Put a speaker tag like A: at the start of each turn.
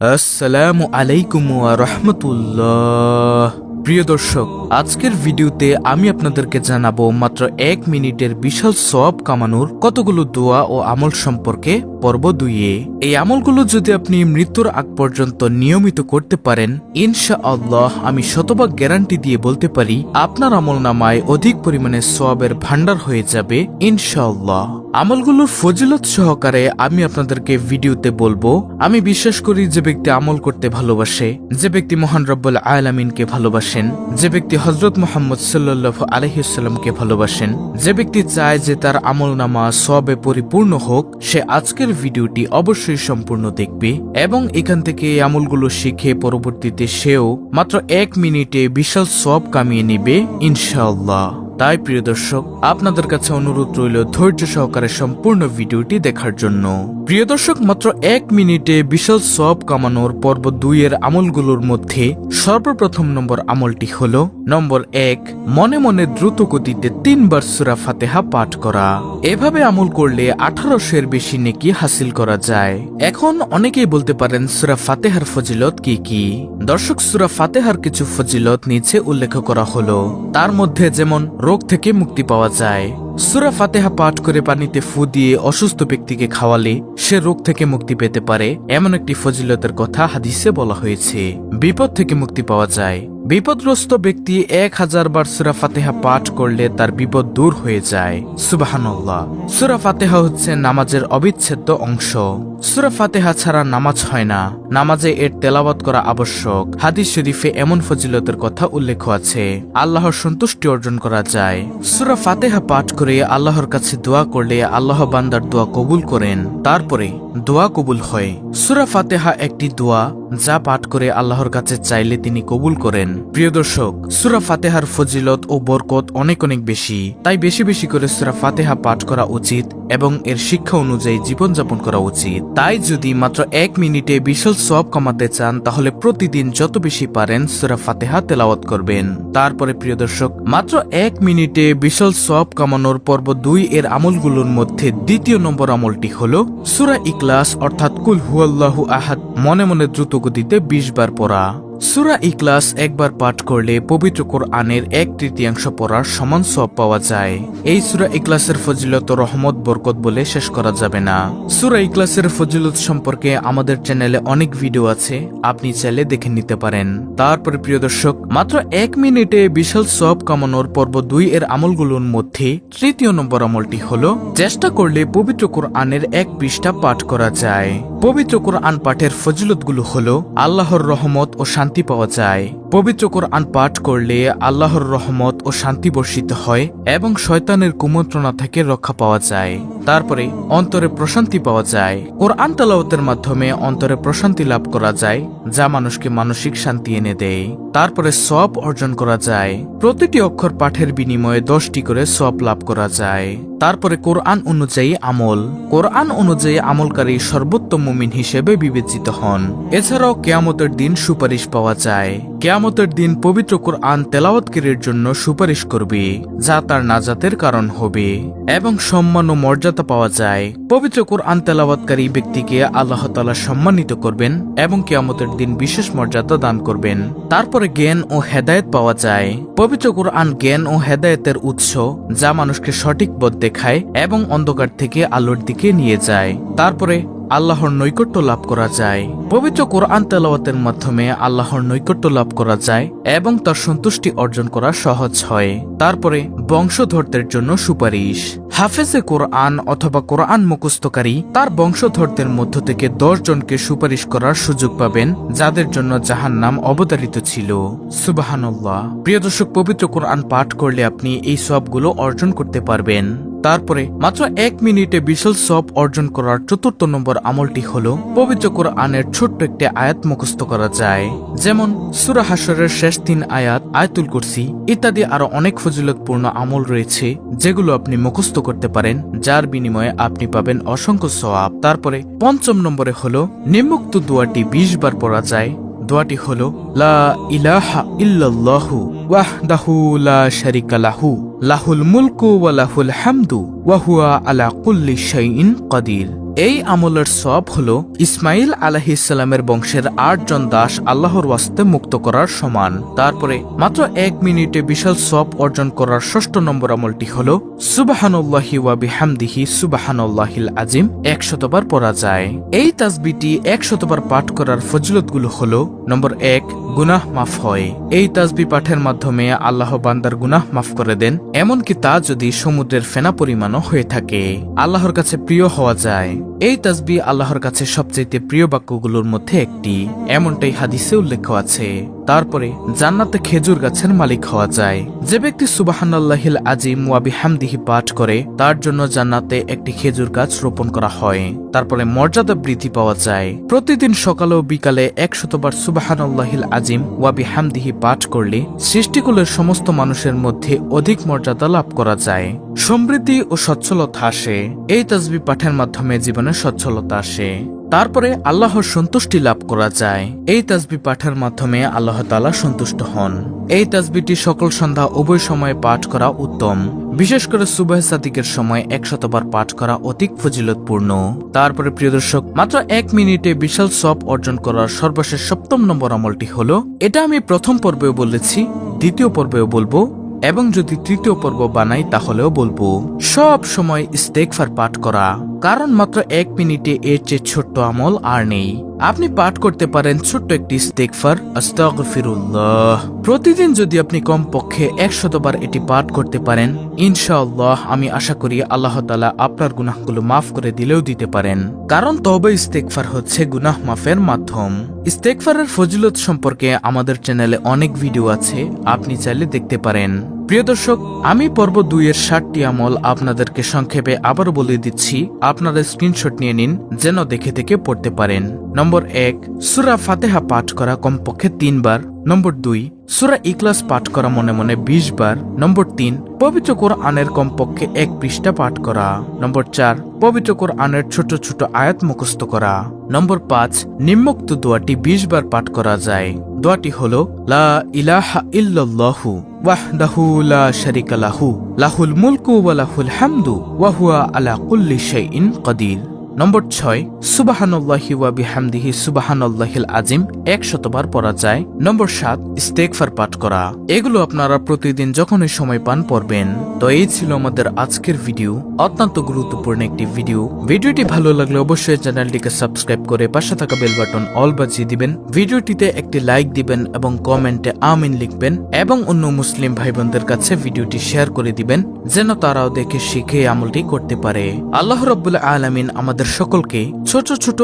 A: আসসালামু আলাইকুম রাহমাতুল্লাহ। প্রিয় দর্শক, আজকের ভিডিওতে আমি আপনাদেরকে জানাব মাত্র এক মিনিটের বিশাল সব কামানোর কতগুলো দোয়া ও আমল সম্পর্কে। পর্ব দুইয়ে, এই আমলগুলো যদি আপনি মৃত্যুর আগ পর্যন্ত নিয়মিত করতে পারেন ইনশা আল্লাহ আমি শতভাগ গ্যারান্টি দিয়ে বলতে পারি, আপনার আমল নামায় অধিক পরিমাণে সবের ভান্ডার হয়ে যাবে, ইনশাআল্লাহ। আমলগুলোর ফজিলত সহকারে আমি আপনাদেরকে ভিডিওতে বলব, আমি বিশ্বাস করি যে ব্যক্তি আমল করতে ভালোবাসে, যে ব্যক্তি মহান রব্বুল আলামিনকে ভালোবাসেন, যে ব্যক্তি হজরত মোহাম্মদ সাল্লাহ আলহিসাল্লামকে ভালোবাসেন, যে ব্যক্তি চায় যে তার আমল নামা সবে পরিপূর্ণ হোক, সে আজকের ভিডিওটি অবশ্যই সম্পূর্ণ দেখবে এবং এখান থেকে আমলগুলো শিখে পরবর্তীতে সেও মাত্র এক মিনিটে বিশাল সব কামিয়ে নেবে, ইনশাআল্লাহ। তাই, প্রিয় দর্শক, আপনাদের কাছে অনুরোধ রইল ধৈর্য সহকারে সম্পূর্ণ ভিডিওটি দেখার জন্য। প্রিয় দর্শক, মাত্র এক মিনিটে বিশাল সব কামানোর পর্ব দুইয়ের আমলগুলোর মধ্যে সর্বপ্রথম নম্বর আমলটি হল, নম্বর এক, মনে মনে দ্রুত গতিতে তিনবার সুরা ফাতেহা পাঠ করা। এভাবে আমল করলে আঠারোশো বেশি নেকি হাসিল করা যায়। এখন অনেকেই বলতে পারেন, সুরা ফাতেহার ফজিলত কি কি? দর্শক, সুরা ফাতেহার কিছু ফজিলত নিচে উল্লেখ করা হলো। তার মধ্যে যেমন রোগ থেকে মুক্তি পাওয়া যায়। সুরা ফাতেহা পাঠ করে পানিতে ফু দিয়ে অসুস্থ ব্যক্তিকে খাওয়ালে সে রোগ থেকে মুক্তি পেতে পারে, এমন একটি ফজিলতের কথা হাদিসে বলা হয়েছে। বিপদ থেকে মুক্তি পাওয়া যায়। বিপদগ্রস্ত ব্যক্তি এক হাজার বার সুরা ফাতেহা পাঠ করলে তার বিপদ দূর হয়ে যায়। সুবাহান্লাহ সুরা ফাতেহা হচ্ছে নামাজের অবিচ্ছেদ্য অংশ। সুরা ফাতেহা ছাড়া নামাজ হয় না। নামাজে এর তেলাওয়াত করা আবশ্যক। হাদিস শরীফে এমন ফজিলতের কথা উল্লেখ আছে। আল্লাহর সন্তুষ্টি অর্জন করা যায়। সুরা ফাতেহা পাঠ আল্লাহর কাছে দোয়া করলে আল্লাহ বান্দার দোয়া কবুল করেন। তারপরে দোয়া কবুল হয়। সুরা ফাতেহা একটি দোয়া। যা পাঠ করে আল্লাহর কাছে চাইলে তিনি কবুল করেন। প্রিয় দর্শক, সুরা ফাতেহার ফজিলত ও বরকত অনেক অনেক বেশি, তাই বেশি বেশি করে সুরা ফাতেহা পাঠ করা উচিত এবং এর শিক্ষা অনুযায়ী জীবনযাপন করা উচিত। তাই যদি মাত্র এক মিনিটে বিশাল সব কমাতে চান, তাহলে প্রতিদিন যত বেশি পারেন সুরা ফাতেহা তেলাওয়াত করবেন। তারপরে প্রিয় দর্শক, মাত্র এক মিনিটে বিশাল সব কামানোর পর্ব দুই এর আমলগুলোর মধ্যে দ্বিতীয় নম্বর আমলটি হল সুরা ইকলাস অর্থাৎ কুল হুয়াল্লাহু আহাদ। মনে মনে দ্রুত গতিতে বিশ বার পড়া। সুরা ইকলাস একবার পাঠ করলে পবিত্র কোরআনের এক তৃতীয়াংশ পড়ার সমান সব পাওয়া যায়। এই সুরা ইকলাসের ফজিলত রহমত বরকত বলে শেষ করা যাবে না। সুরা ইকলাসের ফজিলত সম্পর্কে আমাদের চ্যানেলে অনেক ভিডিও আছে, আপনি চাইলে দেখে নিতে পারেন। তারপরে প্রিয় দর্শক, মাত্র এক মিনিটে বিশাল সব কামানোর পর্ব দুই এর আমলগুলোর মধ্যে তৃতীয় নম্বর আমলটি হল, চেষ্টা করলে পবিত্র কোরআনের এক পৃষ্ঠা পাঠ করা যায়। পবিত্র কোরআন পাঠের ফজিলতগুলো হল, আল্লাহর রহমত ও শান্তি পাওয়া যায়। পবিত্র কোরআন পাঠ করলে আল্লাহর রহমত ও শান্তি বর্ষিত হয় এবং শয়তানের কুমন্ত্রণা থেকে রক্ষা পাওয়া যায়। তারপরে অন্তরে প্রশান্তি পাওয়া যায়। কোরআন তালাওতের মাধ্যমে অন্তরে প্রশান্তি লাভ করা যায়, যা মানুষকে মানসিক শান্তি এনে দেয়। তারপরে সব অর্জন করা যায়। প্রতিটি অক্ষর পাঠের বিনিময়ে দশটি করে সব লাভ করা যায়। তারপরে কোরআন অনুযায়ী আমল। কোরআন অনুযায়ী আমলকারী সর্বোত্তম মুমিন হিসেবে বিবেচিত হন। এছাড়াও কেয়ামতের দিন সুপারিশ পাওয়া যায়। কেয়ামতের দিন পবিত্র কোরআন তেলাওয়াতকারীর জন্য সুপারিশ করবে, যা তার নাজাতের কারণ হবে। এবং সম্মান ও মর্যাদা পাওয়া যায়। পবিত্র কোরআন তেলাওয়াতকারী ব্যক্তিকে আল্লাহ তালা সম্মানিত করবেন এবং কেয়ামতের দিন বিশেষ মর্যাদা দান করবেন। তারপরে জ্ঞান ও হেদায়ত পাওয়া যায়। পবিত্র কোরআন জ্ঞান ও হেদায়তের উৎস যা মানুষকে সঠিক পথ দেখায় এবং অন্ধকার থেকে আলোর দিকে নিয়ে যায়। তারপরে আল্লাহর নৈকট্য লাভ করা যায়। পবিত্র কোরআন তেলাওয়াতের মাধ্যমে আল্লাহর নৈকট্য লাভ করা যায় এবং তার সন্তুষ্টি অর্জন করা সহজ হয়। তারপরে বংশধরদের জন্য সুপারিশ। হাফেজে কোরআন অথবা কোরআন মুখস্থকারী তার বংশধরদের মধ্য থেকে দশ জনকে সুপারিশ করার সুযোগ পাবেন, যাদের জন্য জাহান নাম অবতারিত ছিল। সুবাহান্লাহ প্রিয় দর্শক, পবিত্র কোরআন পাঠ করলে আপনি এই সবগুলো অর্জন করতে পারবেন। তারপরে মাত্র এক মিনিটে বিশাল সব অর্জন করার চতুর্থ নম্বর আমলটি হল পবিত্র কোরআনের ছোট্ট একটি আয়াত মুখস্থ করা যায়। যেমন সুরা হাসরের শেষ তিন আয়াত, আয়াতুল কুরসি ইত্যাদি আরও অনেক ফজিলতপূর্ণ আমল রয়েছে, যেগুলো আপনি মুখস্থ করতে পারেন, যার বিনিময়ে আপনি পাবেন অসংখ্য সওয়াব। তারপরে পঞ্চম নম্বরে হলো নিম্মুক্ত দোয়াটি বিশ বার পড়া যায় দোয়াটি হল লা ইলাহা ইল্লাল্লাহু ওয়াহদাহু লা শারিকা লাহু লাহুল মুলকু ওয়া লাহুল হামদু ওয়া হুয়া আলা কুল্লি শাইইন কাদির এই আমলের সব হল ইসমাইল আলাহিসাল্লামের বংশের আটজন দাস আল্লাহর ওয়াস্তে মুক্ত করার সমান। তারপরে মাত্র এক মিনিটে বিশাল সব অর্জন করার ষষ্ঠ নম্বর আমলটি হল, সুবাহানুল্লাহি ওয়া বিহামদিহি সুবাহানুল্লাহিল আজিম, একশতবার পড়া যায়। এই তাসবিটি একশতবার পাঠ করার ফজিলতগুলো হল, নম্বর এক, গুনাহ মাফ হয়। এই তাজবি পাঠের মাধ্যমে আল্লাহ বান্দার গুনাহ মাফ করে দেন, এমনকি তা যদি সমুদ্রের ফেনা পরিমাণও হয়ে থাকে। আল্লাহর কাছে প্রিয় হওয়া যায়। এই তাসবি আল্লাহর কাছে সবচেয়ে প্রিয় বাক্যগুলোর মধ্যে একটি। এমনটাই হাদিসে উল্লেখ আছে। তারপরে, জান্নাতে খেজুর গাছের মালিক হওয়া যায়। যে ব্যক্তি সুবাহান্লাহিল আজিম ওয়াবি হামদিহি পাঠ করে, তার জন্য জান্নাতে একটি খেজুর গাছ রোপণ করা হয়। তারপরে মর্যাদা বৃদ্ধি পাওয়া যায়। প্রতিদিন সকালে ও বিকালে একশতবার সুবাহান্লাহিল আজিম ওয়াবি হামদিহি পাঠ করলে সৃষ্টিকুলের সমস্ত মানুষের মধ্যে অধিক মর্যাদা লাভ করা যায়। সমৃদ্ধি ও সচ্ছলতা আসে। এই তাজবি পাঠের মাধ্যমে জীবনে সচ্ছলতা আসে। তারপরে আল্লাহর সন্তুষ্টি লাভ করা যায়। এই তাজবি পাঠের মাধ্যমে আল্লাহ তালা সন্তুষ্ট হন। এই তাজবিটি সকল সন্ধ্যা উভয় সময়ে পাঠ করা উত্তম। বিশেষ করে সুবাহ সাদিকের সময় একশতবার পাঠ করা অধিক ফজিলতপূর্ণ। তারপরে প্রিয় দর্শক, মাত্র এক মিনিটে বিশাল সব অর্জন করার সর্বশেষ সপ্তম নম্বর আমলটি হলো, এটা আমি প্রথম পর্বেও বলেছি, দ্বিতীয় পর্বেও বলব এবং যদি তৃতীয় পর্ব বানাই তাহলেও বলব, সব সময় ইস্তেকফার পাঠ করা। কারণ মাত্র এক মিনিটে এর চেয়ে ছোট্ট আমল আর নেই। আপনি পাঠ করতে পারেন ছোট্ট একটি ইস্তেকফার আস্তাগফিরুল্লাহ। প্রতিদিন যদি আপনি কমপক্ষে একশতবার এটি পাঠ করতে পারেন, ইনশাআল্লাহ আমি আশা করি আল্লাহ তালা আপনার গুনাহগুলো মাফ করে দিলেও দিতে পারেন। কারণ তবে ইস্তেকফার হচ্ছে গুনাহ মাফের মাধ্যম। ইস্তেকফারের ফজিলত সম্পর্কে আমাদের চ্যানেলে অনেক ভিডিও আছে, আপনি চাইলে দেখতে পারেন। প্রিয় দর্শক, আমি পর্ব দুইয়ের ষাটটি আমল আপনাদেরকে সংক্ষেপে আবারও বলে দিচ্ছি। আপনারা স্ক্রিনশট নিয়ে নিন, যেন দেখে দেখে পড়তে পারেন। নম্বর এক, সুরা ফাতেহা পাঠ করা কমপক্ষে তিনবার। নম্বর দুই, সুরা ইকলাস পাঠ করা মনে মনে বিশ বার। নম্বর তিন, পবিত্র কোরআনের কমপক্ষে এক পৃষ্ঠা পাঠ করা। নম্বর চার, পবিত্র কোরআনের ছোট ছোট আয়াত মুখস্থ করা। নম্বর পাঁচ, নিম্মুক্ত দোয়াটি বিশ বার পাঠ করা যায়। দোয়াটি হল, লা ইলাহা ইল্লাল্লাহু ওয়াহদাহু লা শারিকা লাহু, লাহুল মুলকু ওয়া লাহুল হামদু ওয়া হুয়া আলা কুল্লি শাইইন কাদির। নম্বর ছয় সুবাহান্লাহি ওয়া বিহামদিহি সুবাহান্লাহিল আজিম, একশতবার পড়া যায়। নম্বর সাত ইস্তেকফার পাঠ করা। এগুলো আপনারা প্রতিদিন যখনই সময় পান পড়বেন। তো এই ছিল আমাদের আজকের ভিডিও। অত্যন্ত গুরুত্বপূর্ণ একটি ভিডিও। ভিডিওটি ভালো লাগলে অবশ্যই চ্যানেলটিকে সাবস্ক্রাইব করে পাশে থাকা বেল বাটন অল বাজিয়ে দিবেন। ভিডিওটিতে একটি লাইক দিবেন এবং কমেন্টে আমিন লিখবেন এবং অন্য মুসলিম ভাই বোনদের কাছে ভিডিওটি শেয়ার করে দিবেন, যেন তারাও দেখে শিখে আমলটি করতে পারে। আল্লাহ রব্বুল আলামিন আমাদের সকলকে ছোট ছোট